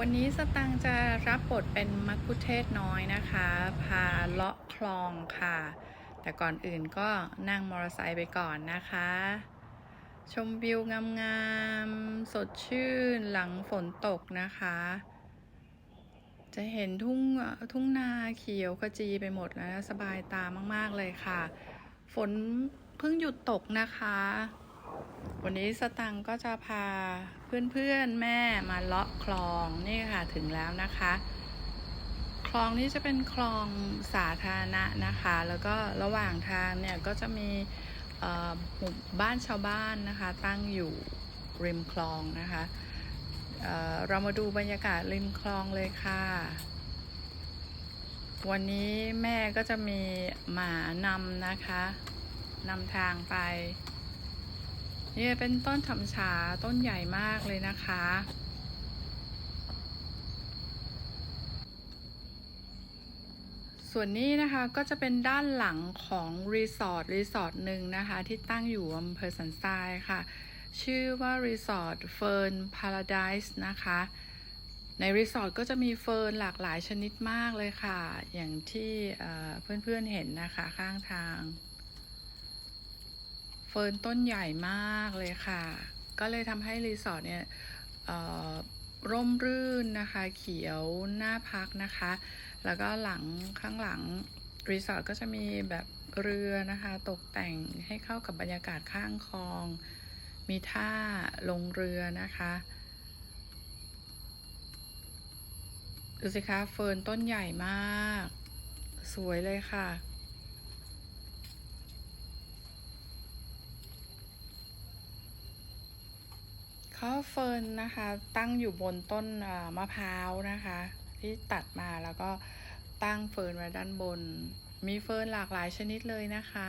วันนี้สตังค์จะรับบทเป็นมักคุเทศน้อยนะคะ พาเลาะคลองค่ะ แต่ก่อนอื่นก็นั่งมอเตอร์ไซค์ไปก่อนนะคะ ชมวิวงามๆ สดชื่นหลังฝนตกนะคะ จะเห็นทุ่งทุ่งนาเขียวขจีไปหมดแล้วสบายตามากๆเลยค่ะ ฝนเพิ่งหยุดตกนะคะ วันนี้สตังค์ก็จะพาเพื่อนๆแม่มาเลาะคลองนี่ค่ะถึงแล้วนะคะ คลองนี้จะเป็นคลองสาธารณะนะคะ แล้วก็ระหว่างทางเนี่ยก็จะมีหมู่บ้านชาวบ้านนะคะ ตั้งอยู่ริมคลองนะคะเเรามาดูบรรยากาศริมคลองเลยค่ะ วันนี้แม่ก็จะมีหมานำนะคะนำทางไป นี่เป็นต้นถำฉาต้นใหญ่มากเลยนะคะ ส่วนนี้นะคะก็จะเป็นด้านหลังของรีสอร์ทรีสอร์ทหนึ่งนะคะ ที่ตั้งอยู่อำเภอสันทรายค่ะ ชื่อว่ารีสอร์ทเฟิร์นพาราไดส์นะคะในรีสอร์ทก็จะมีเฟิร์นหลากหลายชนิดมากเลยค่ะ อย่างที่เพื่อนๆเห็นนะคะข้างทาง ฟิร์นต้นใหญ่มากเลยค่ะ ก็เลยทำให้รีสอร์ทเนี่ยร่มรื่นนะคะ เขียวหน่าพักนะคะ แล้วก็หลังข้างหลังรีสอร์ทก็จะมีแบบเรือนะคะ ตกแต่งให้เข้ากับบรรยากาศข้างคลอง มีท่าลงเรือนะคะดูสิคะเฟิร์นต้นใหญ่มาก สวยเลยค่ะ ข้าวเฟิร์นนะคะ ตั้งอยู่บนต้นมะพร้าวนะคะ ที่ตัดมาแล้วก็ตั้งเฟิร์นไว้ด้านบน มีเฟิร์นหลากหลายชนิดเลยนะคะ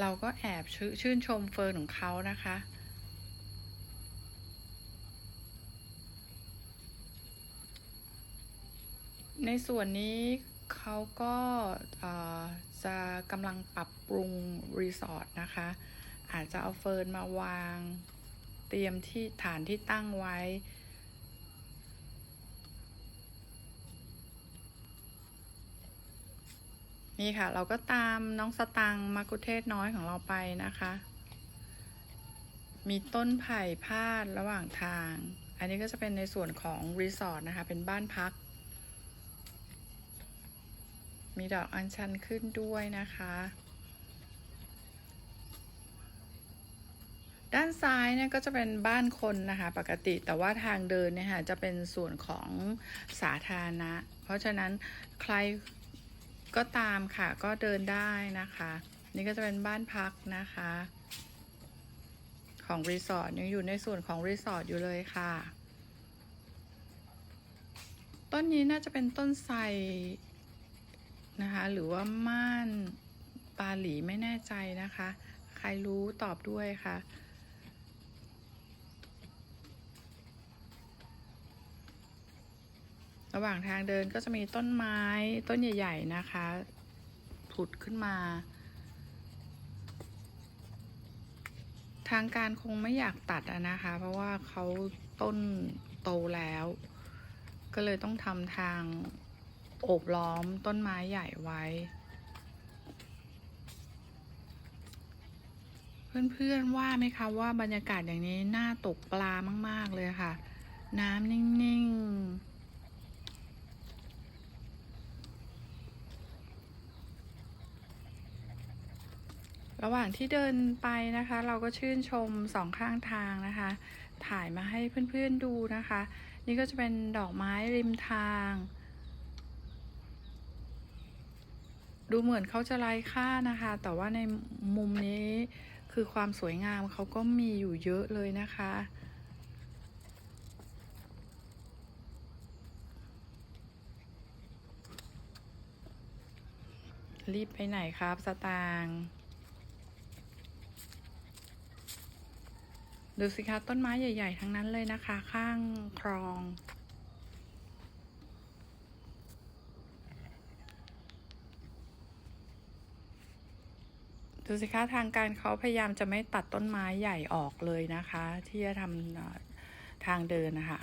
เราก็แอบชื่นชื่นชมเฟิร์นของเขานะคะในส่วนนี้เขาก็จะกำลังปรับปรุงรีสอร์ทนะคะ อาจจะเอาเฟิร์นมาวาง ตรียมที่ฐานที่ตั้งไว้ นี่ค่ะ เราก็ตามน้องสตังมากุเทศน้อยของเราไปนะคะ มีต้นไผ่พาดระหว่างทาง อันนี้ก็จะเป็นในส่วนของรีสอร์ทนะคะ เป็นบ้านพัก มีดอกอัญชันขึ้นด้วยนะคะ ด้านซ้ายเนี่ยก็จะเป็นบ้านคนนะคะปกติแต่ว่าทางเดินเนี่ยค่ะจะเป็นส่วนของสาธารณะ เพราะฉะนั้นใครก็ตามค่ะก็เดินได้นะคะ นี่ก็จะเป็นบ้านพักนะคะ ของรีสอร์ทยังอยู่ในส่วนของรีสอร์ทอยู่เลยค่ะ ต้นนี้น่าจะเป็นต้นไทรนะคะ หรือว่าม่านปาหลีไม่แน่ใจนะคะ ใครรู้ตอบด้วยค่ะ ระหว่างทางเดินก็จะมีต้นไม้ต้นใหญ่ ๆ นะคะผุดขึ้นมา ทางการคงไม่อยากตัดนะคะ เพราะว่าเขาต้นโตแล้ว ก็เลยต้องทำทางโอบล้อมต้นไม้ใหญ่ไว้ เพื่อนๆว่าไหมคะว่าบรรยากาศอย่างนี้น่าตกปลามาก ๆ เลยค่ะ น้ำนิ่ง ๆ ระหว่างที่เดินไปนะคะ เราก็ชื่นชมสองข้างทางนะคะ ถ่ายมาให้เพื่อนๆดูนะคะ นี่ก็จะเป็นดอกไม้ริมทาง ดูเหมือนเขาจะไร้ค่านะคะ แต่ว่าในมุมนี้คือความสวยงามเขาก็มีอยู่เยอะเลยนะคะรีบไปไหนครับสตางค์ ดูสิคะต้นไม้ใหญ่ ๆ ทั้งนั้นเลยนะคะ ข้างคลอง ดูสิคะทางการเขาพยายามจะไม่ตัดต้นไม้ใหญ่ออกเลยนะคะ ที่จะทำทางเดินนะคะ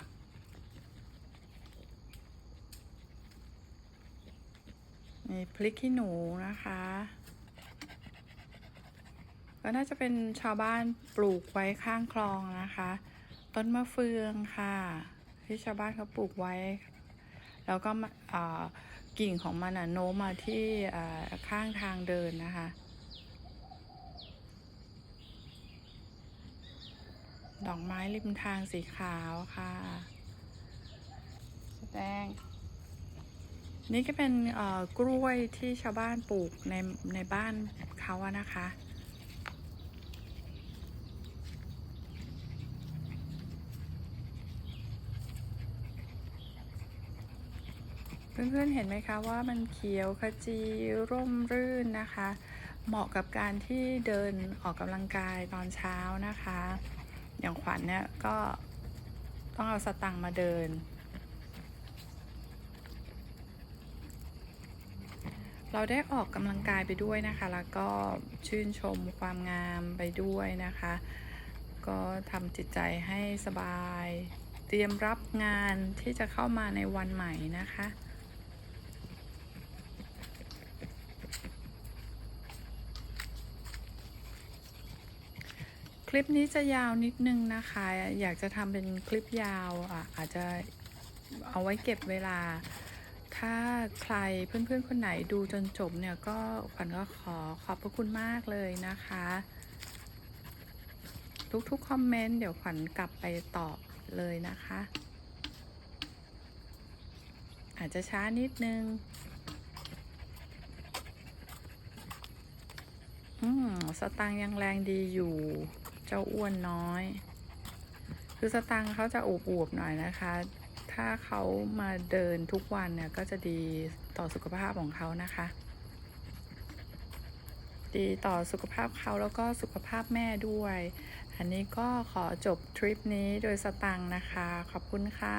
นี่พลิกขี้หนูนะคะ ก็น่าจะเป็นชาวบ้านปลูกไว้ข้างคลองนะคะ ต้นมะเฟืองค่ะ ที่ชาวบ้านเขาปลูกไว้ แล้วก็กิ่งของมันโน้มมาที่ข้างทางเดินนะคะดอกไม้ริมทางสีขาวค่ะแดงนี่ก็เป็นกล้วยที่ชาวบ้านปลูกในในบ้านเขาอะนะคะ เพื่อนๆเห็นไหมคะว่ามันเขียวขจีร่มรื่นนะคะ เหมาะกับการที่เดินออกกำลังกายตอนเช้านะคะ อย่างขวัญเนี่ยก็ต้องเอาสตังค์มาเดิน เราได้ออกกำลังกายไปด้วยนะคะ แล้วก็ชื่นชมความงามไปด้วยนะคะ ก็ทำจิตใจให้สบาย เตรียมรับงานที่จะเข้ามาในวันใหม่นะคะ คลิปนี้จะยาวนิดนึงนะคะ อยากจะทำเป็นคลิปยาวอะอาจจะเอาไว้เก็บเวลา ถ้าใครเพื่อนๆคนไหนดูจนจบเนี่ยก็ขวัญก็ขอขอบพระคุณมากเลยนะคะ ทุกๆคอมเมนต์เดี๋ยวขวัญกลับไปตอบเลยนะคะ อาจจะช้านิดนึงอืมสตังค์ยังแรงดีอยู่ จ้าอ้วนน้อย คือสตังค์เขาจะอวบๆหน่อยนะคะ ถ้าเขามาเดินทุกวันเนี่ยก็จะดีต่อสุขภาพของเขานะคะ ดีต่อสุขภาพเขาแล้วก็สุขภาพแม่ด้วย อันนี้ก็ขอจบทริปนี้โดยสตังค์นะคะ ขอบคุณค่ะ